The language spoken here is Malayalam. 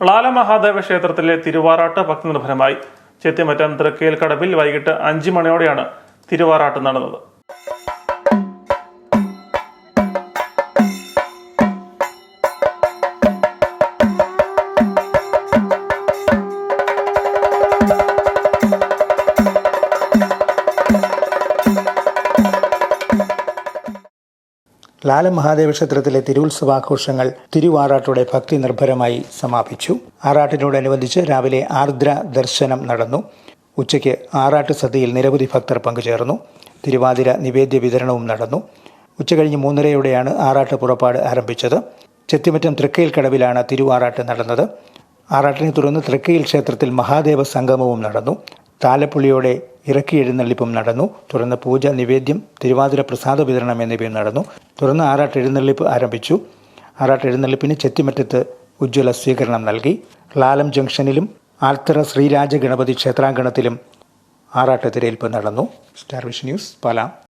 ളാല മഹാദേവ ക്ഷേത്രത്തിലെ തിരുവാറാട്ട് ഭക്തിനിർഭരമായി. ചെത്തിമറ്റം തൃക്കേൽ കടവിൽ വൈകിട്ട് അഞ്ച് മണിയോടെയാണ് തിരുവാറാട്ട് നടന്നത്. ലാല മഹാദേവ ക്ഷേത്രത്തിലെ തിരുവുത്സവാഘോഷങ്ങൾ തിരുവാറാട്ടോടെ ഭക്തി നിർഭരമായി സമാപിച്ചു. ആറാട്ടിനോടനുബന്ധിച്ച് രാവിലെ ആർദ്ര ദർശനം നടന്നു. ഉച്ചയ്ക്ക് ആറാട്ട് സദ്യയിൽ നിരവധി ഭക്തർ പങ്കുചേർന്നു. തിരുവാതിര നിവേദ്യ വിതരണവും നടന്നു. ഉച്ചകഴിഞ്ഞ് മൂന്നരയോടെയാണ് ആറാട്ട് പുറപ്പാട് ആരംഭിച്ചത്. ചെത്തിമറ്റം തൃക്കയിൽ കടവിലാണ് തിരുവാറാട്ട് നടന്നത്. ആറാട്ടിനെ തുടർന്ന് തൃക്കയിൽ ക്ഷേത്രത്തിൽ മഹാദേവ സംഗമവും നടന്നു. താലപ്പുള്ളിയോടെ ഇറക്കി എഴുന്നള്ളിപ്പും നടന്നു. തുടർന്ന് പൂജ നിവേദ്യം തിരുവാതിര പ്രസാദ വിതരണം എന്നിവയും നടന്നു. തുടർന്ന് ആറാട്ട് എഴുന്നള്ളിപ്പ് ആരംഭിച്ചു. ആറാട്ട് എഴുന്നള്ളിപ്പിന് ചെത്തിമറ്റത്ത് ഉജ്ജ്വല സ്വീകരണം നൽകി. ലാലം ജംഗ്ഷനിലും ആൽത്തറ ശ്രീരാജ ഗണപതി ക്ഷേത്രാങ്കണത്തിലും ആറാട്ട് തിരയിൽപ്പ് നടന്നു. Star Vision news Pala.